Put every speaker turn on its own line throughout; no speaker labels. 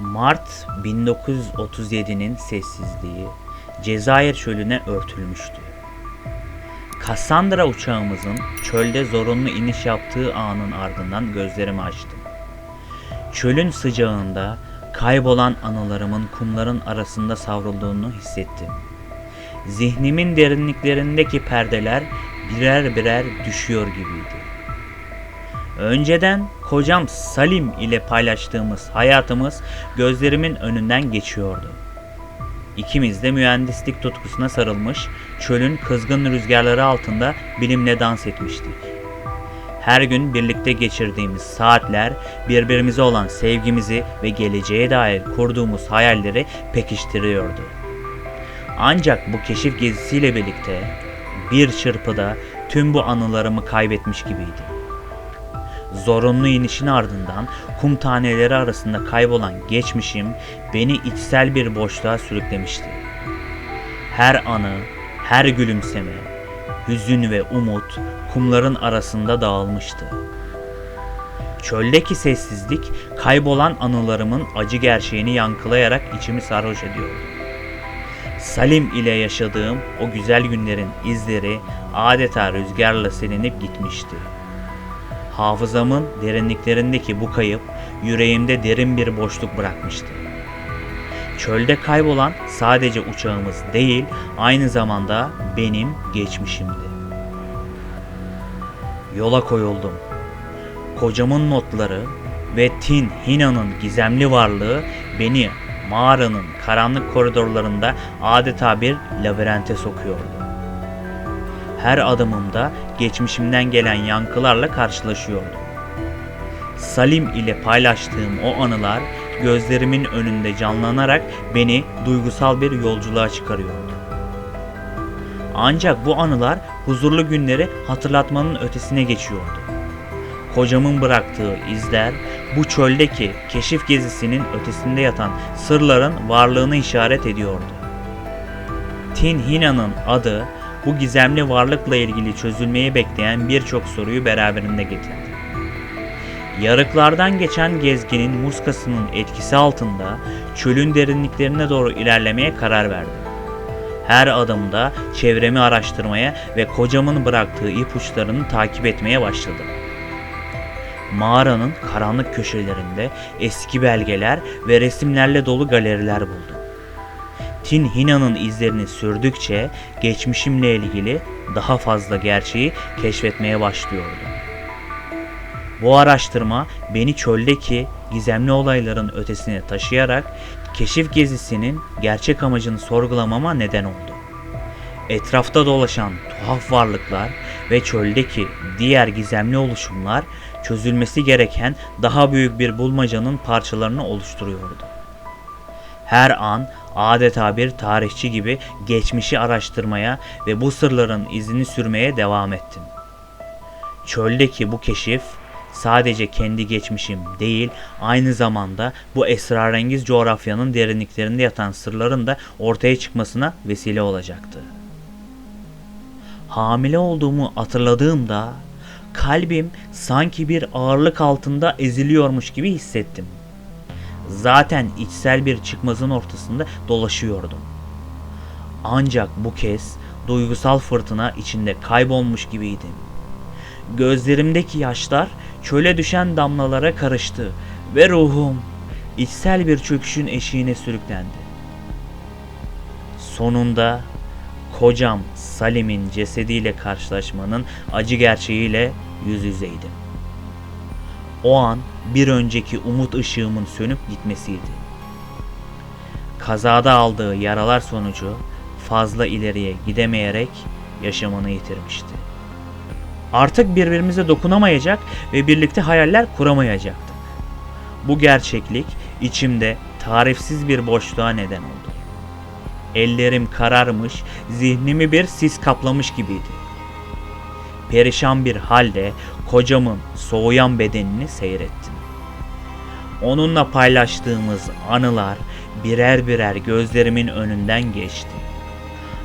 Mart 1937'nin sessizliği Cezayir çölüne örtülmüştü. Cassandra uçağımızın çölde zorunlu iniş yaptığı anın ardından gözlerimi açtım. Çölün sıcağında kaybolan anılarımın kumların arasında savrulduğunu hissettim. Zihnimin derinliklerindeki perdeler birer birer düşüyor gibiydi. Önceden kocam Salim ile paylaştığımız hayatımız gözlerimin önünden geçiyordu. İkimiz de mühendislik tutkusuna sarılmış, çölün kızgın rüzgarları altında bilimle dans etmiştik. Her gün birlikte geçirdiğimiz saatler birbirimize olan sevgimizi ve geleceğe dair kurduğumuz hayalleri pekiştiriyordu. Ancak bu keşif gezisiyle birlikte bir çırpıda tüm bu anılarımı kaybetmiş gibiydim. Zorunlu inişin ardından kum taneleri arasında kaybolan geçmişim beni içsel bir boşluğa sürüklemişti. Her anı, her gülümseme, hüzün ve umut kumların arasında dağılmıştı. Çöldeki sessizlik kaybolan anılarımın acı gerçeğini yankılayarak içimi sarhoş ediyordu. Salim ile yaşadığım o güzel günlerin izleri adeta rüzgarla silinip gitmişti. Hafızamın derinliklerindeki bu kayıp yüreğimde derin bir boşluk bırakmıştı. Çölde kaybolan sadece uçağımız değil, aynı zamanda benim geçmişimdi. Yola koyuldum. Kocamın notları ve Tin Hina'nın gizemli varlığı beni mağaranın karanlık koridorlarında adeta bir labirente sokuyordu. Her adımımda geçmişimden gelen yankılarla karşılaşıyordum. Salim ile paylaştığım o anılar gözlerimin önünde canlanarak beni duygusal bir yolculuğa çıkarıyordu. Ancak bu anılar huzurlu günleri hatırlatmanın ötesine geçiyordu. Kocamın bıraktığı izler bu çöldeki keşif gezisinin ötesinde yatan sırların varlığını işaret ediyordu. Tin Hina'nın adı bu gizemli varlıkla ilgili çözülmeyi bekleyen birçok soruyu beraberinde getirdi. Yarıklardan geçen gezginin muskasının etkisi altında çölün derinliklerine doğru ilerlemeye karar verdim. Her adımda çevremi araştırmaya ve kocamın bıraktığı ipuçlarını takip etmeye başladım. Mağaranın karanlık köşelerinde eski belgeler ve resimlerle dolu galeriler buldum. Tin Hina'nın izlerini sürdükçe geçmişimle ilgili daha fazla gerçeği keşfetmeye başlıyordum. Bu araştırma beni çöldeki gizemli olayların ötesine taşıyarak keşif gezisinin gerçek amacını sorgulamama neden oldu. Etrafta dolaşan tuhaf varlıklar ve çöldeki diğer gizemli oluşumlar çözülmesi gereken daha büyük bir bulmacanın parçalarını oluşturuyordu. Her an adeta bir tarihçi gibi geçmişi araştırmaya ve bu sırların izini sürmeye devam ettim. Çöldeki bu keşif sadece kendi geçmişim değil, aynı zamanda bu esrarengiz coğrafyanın derinliklerinde yatan sırların da ortaya çıkmasına vesile olacaktı. Hamile olduğumu hatırladığımda kalbim sanki bir ağırlık altında eziliyormuş gibi hissettim. Zaten içsel bir çıkmazın ortasında dolaşıyordum. Ancak bu kez duygusal fırtına içinde kaybolmuş gibiydim. Gözlerimdeki yaşlar çöle düşen damlalara karıştı ve ruhum içsel bir çöküşün eşiğine sürüklendi. Sonunda kocam Salim'in cesediyle karşılaşmanın acı gerçeğiyle yüz yüzeydim. O an bir önceki umut ışığımın sönüp gitmesiydi. Kazada aldığı yaralar sonucu fazla ileriye gidemeyerek yaşamını yitirmişti. Artık birbirimize dokunamayacak ve birlikte hayaller kuramayacaktık. Bu gerçeklik içimde tarifsiz bir boşluğa neden oldu. Ellerim kararmış, zihnimi bir sis kaplamış gibiydi. Perişan bir halde kocamın soğuyan bedenini seyrettim. Onunla paylaştığımız anılar birer birer gözlerimin önünden geçti.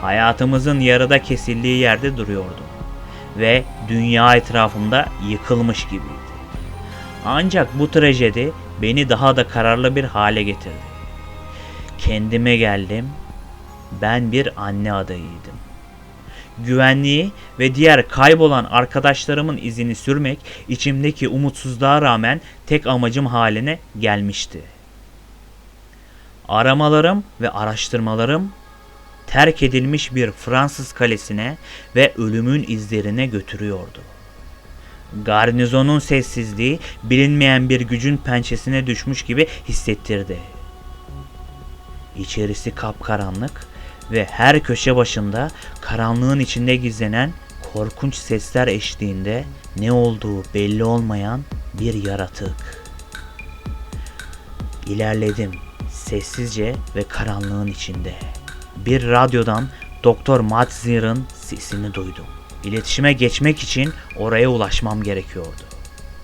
Hayatımızın yarıda kesildiği yerde duruyordum ve dünya etrafımda yıkılmış gibiydi. Ancak bu trajedi beni daha da kararlı bir hale getirdi. Kendime geldim. Ben bir anne adayıydım. Güvenliği ve diğer kaybolan arkadaşlarımın izini sürmek içimdeki umutsuzluğa rağmen tek amacım haline gelmişti. Aramalarım ve araştırmalarım terk edilmiş bir Fransız kalesine ve ölümün izlerine götürüyordu. Garnizonun sessizliği bilinmeyen bir gücün pençesine düşmüş gibi hissettirdi. İçerisi kapkaranlık ve her köşe başında karanlığın içinde gizlenen korkunç sesler eşliğinde ne olduğu belli olmayan bir yaratık. İlerledim sessizce ve karanlığın içinde. Bir radyodan Doktor Matzir'ın sesini duydum. İletişime geçmek için oraya ulaşmam gerekiyordu.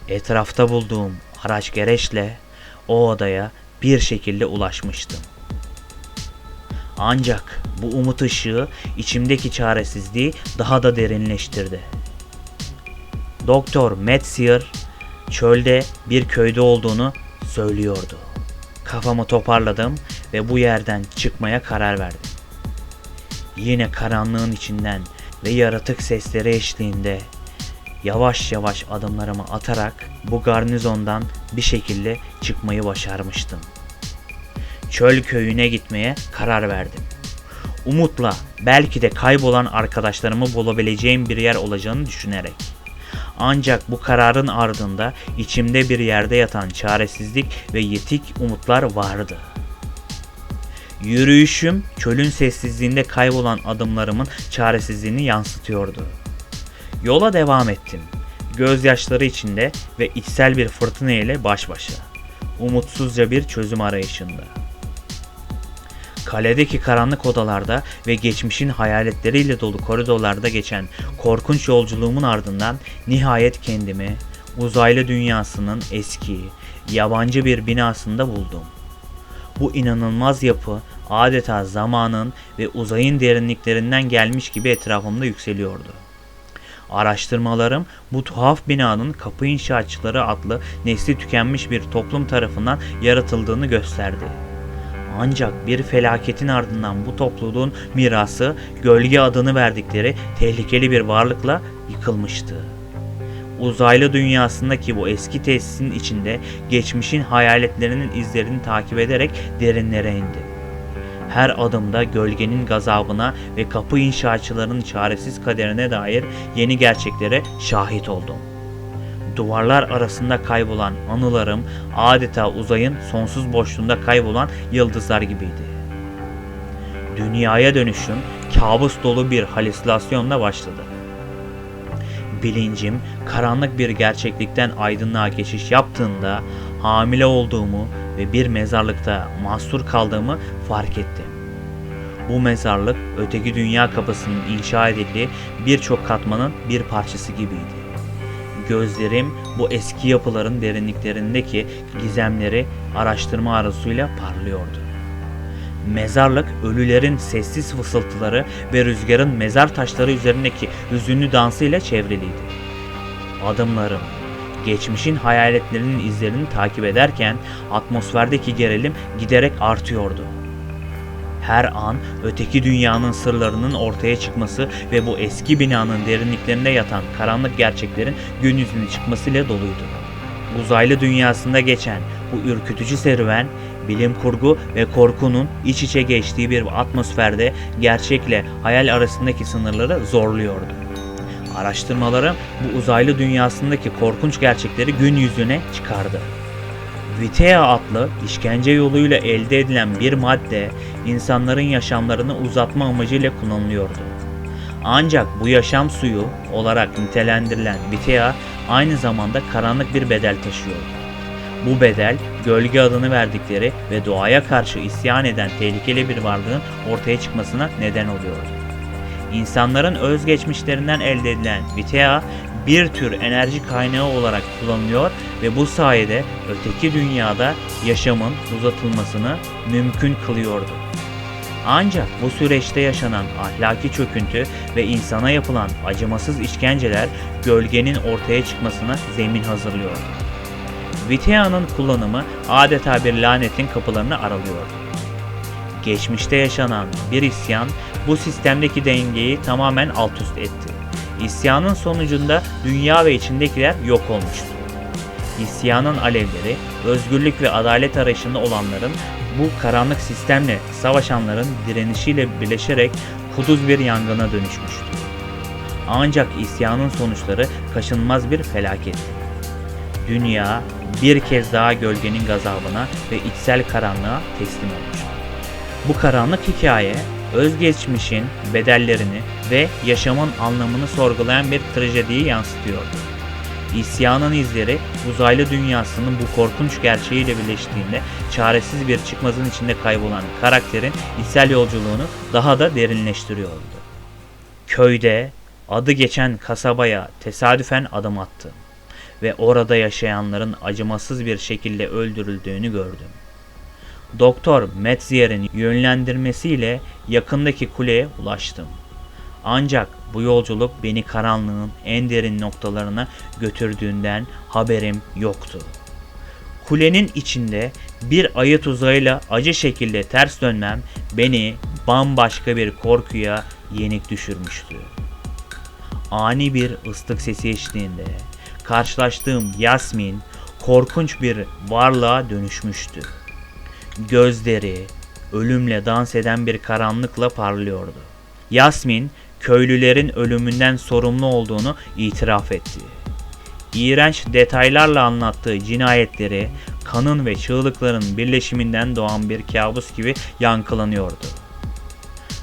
Etrafta bulduğum araç gereçle o odaya bir şekilde ulaşmıştım. Ancak bu umut ışığı içimdeki çaresizliği daha da derinleştirdi. Doktor Metzier çölde bir köyde olduğunu söylüyordu. Kafamı toparladım ve bu yerden çıkmaya karar verdim. Yine karanlığın içinden ve yaratık sesleri eşliğinde yavaş yavaş adımlarımı atarak bu garnizondan bir şekilde çıkmayı başarmıştım. Çöl köyüne gitmeye karar verdim. Umutla belki de kaybolan arkadaşlarımı bulabileceğim bir yer olacağını düşünerek. Ancak bu kararın ardında içimde bir yerde yatan çaresizlik ve yetik umutlar vardı. Yürüyüşüm çölün sessizliğinde kaybolan adımlarımın çaresizliğini yansıtıyordu. Yola devam ettim. Gözyaşları içinde ve içsel bir fırtına ile baş başa. Umutsuzca bir çözüm arayışında. Kaledeki karanlık odalarda ve geçmişin hayaletleriyle dolu koridorlarda geçen korkunç yolculuğumun ardından nihayet kendimi uzaylı dünyasının eski, yabancı bir binasında buldum. Bu inanılmaz yapı adeta zamanın ve uzayın derinliklerinden gelmiş gibi etrafımda yükseliyordu. Araştırmalarım bu tuhaf binanın kapı inşaatçıları adlı nesli tükenmiş bir toplum tarafından yaratıldığını gösterdi. Ancak bir felaketin ardından bu topluluğun mirası gölge adını verdikleri tehlikeli bir varlıkla yıkılmıştı. Uzaylı dünyasındaki bu eski tesisin içinde geçmişin hayaletlerinin izlerini takip ederek derinlere indim. Her adımda gölgenin gazabına ve kapı inşaatçılarının çaresiz kaderine dair yeni gerçeklere şahit oldum. Duvarlar arasında kaybolan anılarım adeta uzayın sonsuz boşluğunda kaybolan yıldızlar gibiydi. Dünyaya dönüşüm kabus dolu bir halüsinasyonla başladı. Bilincim karanlık bir gerçeklikten aydınlığa geçiş yaptığında hamile olduğumu ve bir mezarlıkta mahsur kaldığımı fark ettim. Bu mezarlık öteki dünya kapısının inşa edildiği birçok katmanın bir parçası gibiydi. Gözlerim bu eski yapıların derinliklerindeki gizemleri araştırma arzusuyla parlıyordu. Mezarlık ölülerin sessiz fısıltıları ve rüzgarın mezar taşları üzerindeki hüzünlü dansıyla çevriliydi. Adımlarım geçmişin hayaletlerinin izlerini takip ederken atmosferdeki gerilim giderek artıyordu. Her an öteki dünyanın sırlarının ortaya çıkması ve bu eski binanın derinliklerinde yatan karanlık gerçeklerin gün yüzüne çıkmasıyla doluydu. Uzaylı dünyasında geçen bu ürkütücü serüven bilim kurgu ve korkunun iç içe geçtiği bir atmosferde gerçekle hayal arasındaki sınırları zorluyordu. Araştırmalarım bu uzaylı dünyasındaki korkunç gerçekleri gün yüzüne çıkardı. Vitea adlı işkence yoluyla elde edilen bir madde insanların yaşamlarını uzatma amacıyla kullanılıyordu. Ancak bu yaşam suyu olarak nitelendirilen Vitea aynı zamanda karanlık bir bedel taşıyordu. Bu bedel gölge adını verdikleri ve doğaya karşı isyan eden tehlikeli bir varlığın ortaya çıkmasına neden oluyordu. İnsanların özgeçmişlerinden elde edilen Vitea bir tür enerji kaynağı olarak kullanılıyor ve bu sayede öteki dünyada yaşamın uzatılmasını mümkün kılıyordu. Ancak bu süreçte yaşanan ahlaki çöküntü ve insana yapılan acımasız işkenceler gölgenin ortaya çıkmasına zemin hazırlıyordu. Vitea'nın kullanımı adeta bir lanetin kapılarını aralıyordu. Geçmişte yaşanan bir isyan bu sistemdeki dengeyi tamamen alt üst etti. İsyanın sonucunda dünya ve içindekiler yok olmuştu. İsyanın alevleri, özgürlük ve adalet arayışında olanların bu karanlık sistemle savaşanların direnişiyle birleşerek kuduz bir yangına dönüşmüştü. Ancak isyanın sonuçları kaçınılmaz bir felaketti. Dünya bir kez daha gölgenin gazabına ve içsel karanlığa teslim olmuştu. Bu karanlık hikaye özgeçmişin bedellerini ve yaşamın anlamını sorgulayan bir trajediyi yansıtıyordu. İsyanın izleri uzaylı dünyasının bu korkunç gerçeğiyle birleştiğinde çaresiz bir çıkmazın içinde kaybolan karakterin içsel yolculuğunu daha da derinleştiriyordu. Köyde adı geçen kasabaya tesadüfen adım attım ve orada yaşayanların acımasız bir şekilde öldürüldüğünü gördüm. Doktor Metzger'in yönlendirmesiyle yakındaki kuleye ulaştım. Ancak bu yolculuk beni karanlığın en derin noktalarına götürdüğünden haberim yoktu. Kulenin içinde bir ayı tuzağıyla acı şekilde ters dönmem beni bambaşka bir korkuya yenik düşürmüştü. Ani bir ıslık sesi eşliğinde karşılaştığım Yasmin korkunç bir varlığa dönüşmüştü. Gözleri ölümle dans eden bir karanlıkla parlıyordu. Yasmin köylülerin ölümünden sorumlu olduğunu itiraf etti. İğrenç detaylarla anlattığı cinayetleri kanın ve çığlıkların birleşiminden doğan bir kabus gibi yankılanıyordu.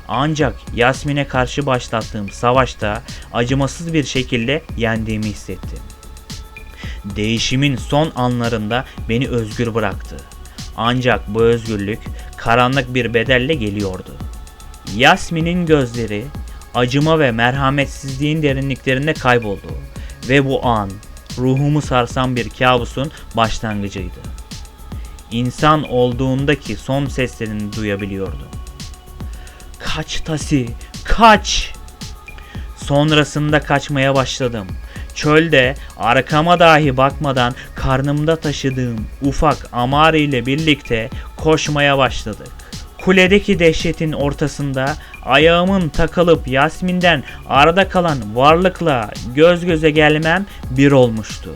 Ancak Yasmin'e karşı başlattığım savaşta acımasız bir şekilde yendiğimi hissettim. Değişimin son anlarında beni özgür bıraktı. Ancak bu özgürlük karanlık bir bedelle geliyordu. Yasmin'in gözleri acıma ve merhametsizliğin derinliklerinde kayboldu ve bu an ruhumu sarsan bir kabusun başlangıcıydı. İnsan olduğundaki son seslerini duyabiliyordum. Kaç Tasi, kaç! Sonrasında kaçmaya başladım. Çölde arkama dahi bakmadan karnımda taşıdığım ufak Amari ile birlikte koşmaya başladık. Kuledeki dehşetin ortasında ayağımın takılıp Yasmin'den arada kalan varlıkla göz göze gelmem bir olmuştu.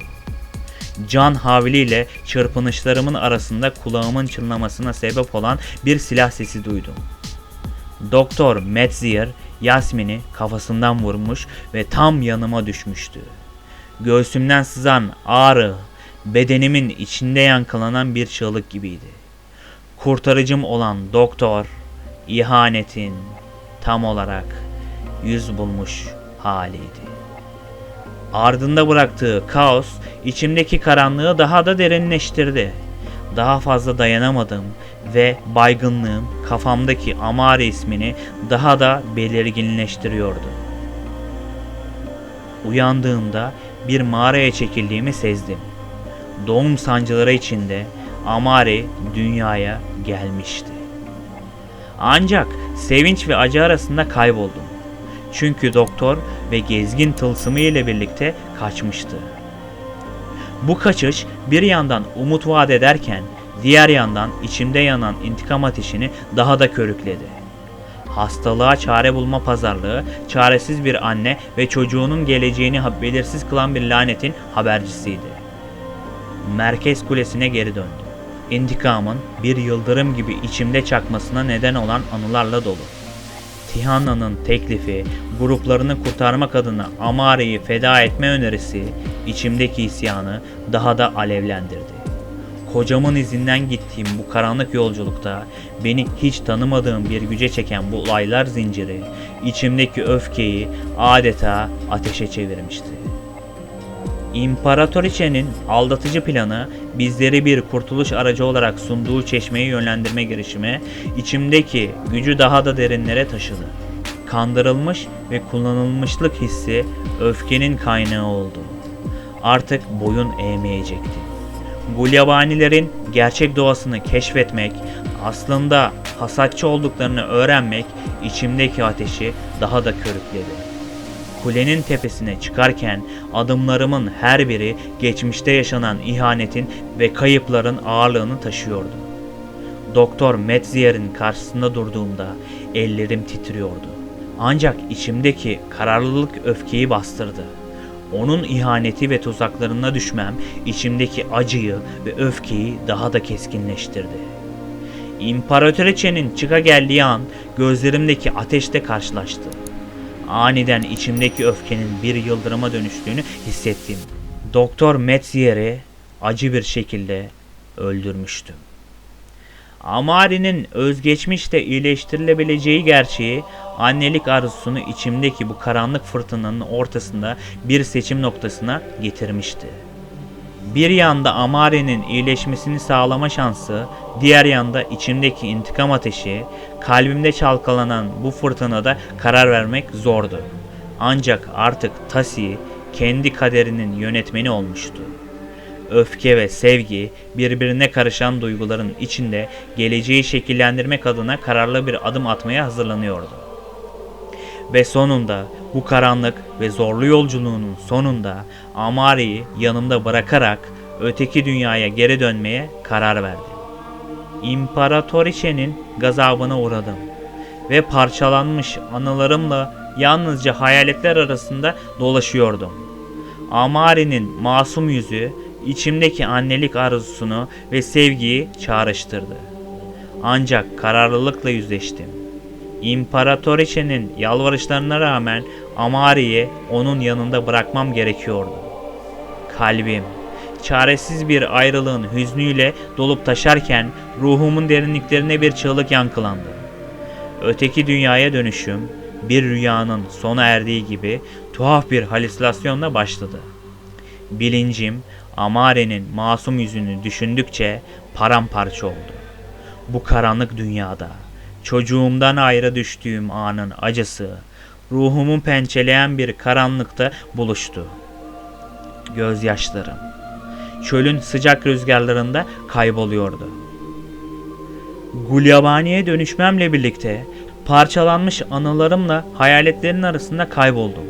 Can havliyle çırpınışlarımın arasında kulağımın çınlamasına sebep olan bir silah sesi duydum. Doktor Metzier Yasmin'i kafasından vurmuş ve tam yanıma düşmüştü. Göğsümden sızan ağrı bedenimin içinde yankılanan bir çığlık gibiydi. Kurtarıcım olan doktor ihanetin tam olarak yüz bulmuş haliydi. Ardında bıraktığı kaos içimdeki karanlığı daha da derinleştirdi. Daha fazla dayanamadım ve baygınlığım kafamdaki Amare ismini daha da belirginleştiriyordu. Uyandığımda bir mağaraya çekildiğimi sezdim. Doğum sancıları içinde Amari dünyaya gelmişti. Ancak sevinç ve acı arasında kayboldum. Çünkü doktor ve gezgin tılsımı ile birlikte kaçmıştı. Bu kaçış bir yandan umut vaat ederken diğer yandan içimde yanan intikam ateşini daha da körükledi. Hastalığa çare bulma pazarlığı, çaresiz bir anne ve çocuğunun geleceğini belirsiz kılan bir lanetin habercisiydi. Merkez kulesine geri döndüm. İntikamın bir yıldırım gibi içimde çakmasına neden olan anılarla dolu. Tihanna'nın teklifi, gruplarını kurtarmak adına Amare'yi feda etme önerisi, içimdeki isyanı daha da alevlendirdi. Kocamın izinden gittiğim bu karanlık yolculukta beni hiç tanımadığım bir güce çeken bu olaylar zinciri, içimdeki öfkeyi adeta ateşe çevirmişti. İmparatoriçenin aldatıcı planı bizleri bir kurtuluş aracı olarak sunduğu çeşmeyi yönlendirme girişimi içimdeki gücü daha da derinlere taşıdı. Kandırılmış ve kullanılmışlık hissi öfkenin kaynağı oldu. Artık boyun eğmeyecekti. Gulyabanilerin gerçek doğasını keşfetmek, aslında hasatçı olduklarını öğrenmek içimdeki ateşi daha da körükledi. Kulenin tepesine çıkarken adımlarımın her biri geçmişte yaşanan ihanetin ve kayıpların ağırlığını taşıyordu. Doktor Metzier'in karşısında durduğumda ellerim titriyordu. Ancak içimdeki kararlılık öfkeyi bastırdı. Onun ihaneti ve tuzaklarına düşmem içimdeki acıyı ve öfkeyi daha da keskinleştirdi. İmparatoriçenin çıka geldiği an gözlerimdeki ateşte karşılaştı. Aniden içimdeki öfkenin bir yıldırıma dönüştüğünü hissettim. Doktor Metzier'i acı bir şekilde öldürmüştüm. Amari'nin özgeçmişte iyileştirilebileceği gerçeği annelik arzusunu içimdeki bu karanlık fırtınanın ortasında bir seçim noktasına getirmişti. Bir yanda Amari'nin iyileşmesini sağlama şansı, diğer yanda içimdeki intikam ateşi, kalbimde çalkalanan bu fırtınada karar vermek zordu. Ancak artık Tasi kendi kaderinin yönetmeni olmuştu. Öfke ve sevgi birbirine karışan duyguların içinde geleceği şekillendirmek adına kararlı bir adım atmaya hazırlanıyordu. Ve sonunda bu karanlık ve zorlu yolculuğunun sonunda Amari'yi yanımda bırakarak öteki dünyaya geri dönmeye karar verdim. İmparatoriçenin gazabına uğradım ve parçalanmış anılarımla yalnızca hayaletler arasında dolaşıyordum. Amari'nin masum yüzü içimdeki annelik arzusunu ve sevgiyi çağrıştırdı. Ancak kararlılıkla yüzleştim. İmparatoriçenin yalvarışlarına rağmen Amari'yi onun yanında bırakmam gerekiyordu. Kalbim, çaresiz bir ayrılığın hüznüyle dolup taşarken ruhumun derinliklerine bir çığlık yankılandı. Öteki dünyaya dönüşüm bir rüyanın sona erdiği gibi tuhaf bir halüsinasyonla başladı. Bilincim Amare'nin masum yüzünü düşündükçe paramparça oldu. Bu karanlık dünyada çocuğumdan ayrı düştüğüm anın acısı ruhumu pençeleyen bir karanlıkta buluştu. Gözyaşlarım çölün sıcak rüzgarlarında kayboluyordu. Gulyabani'ye dönüşmemle birlikte parçalanmış anılarımla hayaletlerin arasında kayboldum.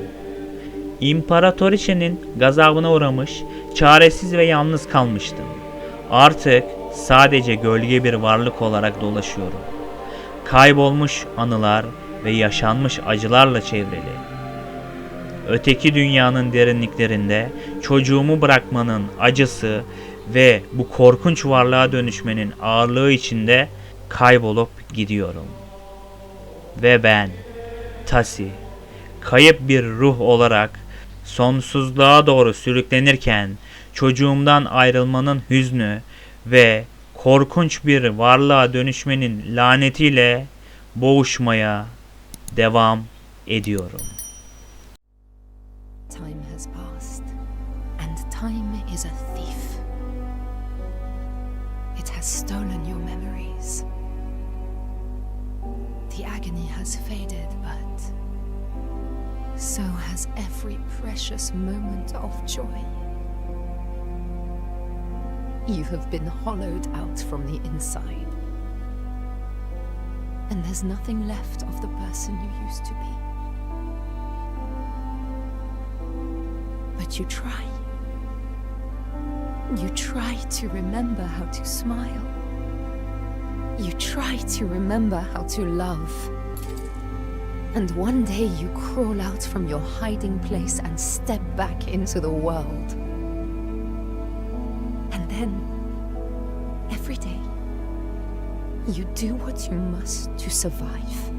İmparatoriçenin gazabına uğramış, çaresiz ve yalnız kalmıştım. Artık sadece gölge bir varlık olarak dolaşıyorum. Kaybolmuş anılar ve yaşanmış acılarla çevrili. Öteki dünyanın derinliklerinde çocuğumu bırakmanın acısı ve bu korkunç varlığa dönüşmenin ağırlığı içinde kaybolup gidiyorum. Ve ben, Tasi, kayıp bir ruh olarak sonsuzluğa doğru sürüklenirken çocuğumdan ayrılmanın hüznü ve korkunç bir varlığa dönüşmenin lanetiyle boğuşmaya devam ediyorum.
Time has passed, and time is a thief. It has stolen your memories. The agony has faded, but so has every precious moment of joy. You have been hollowed out from the inside, and there's nothing left of the person you used to be. But you try. You try to remember how to smile. You try to remember how to love. And one day you crawl out from your hiding place and step back into the world. You do what you must to survive.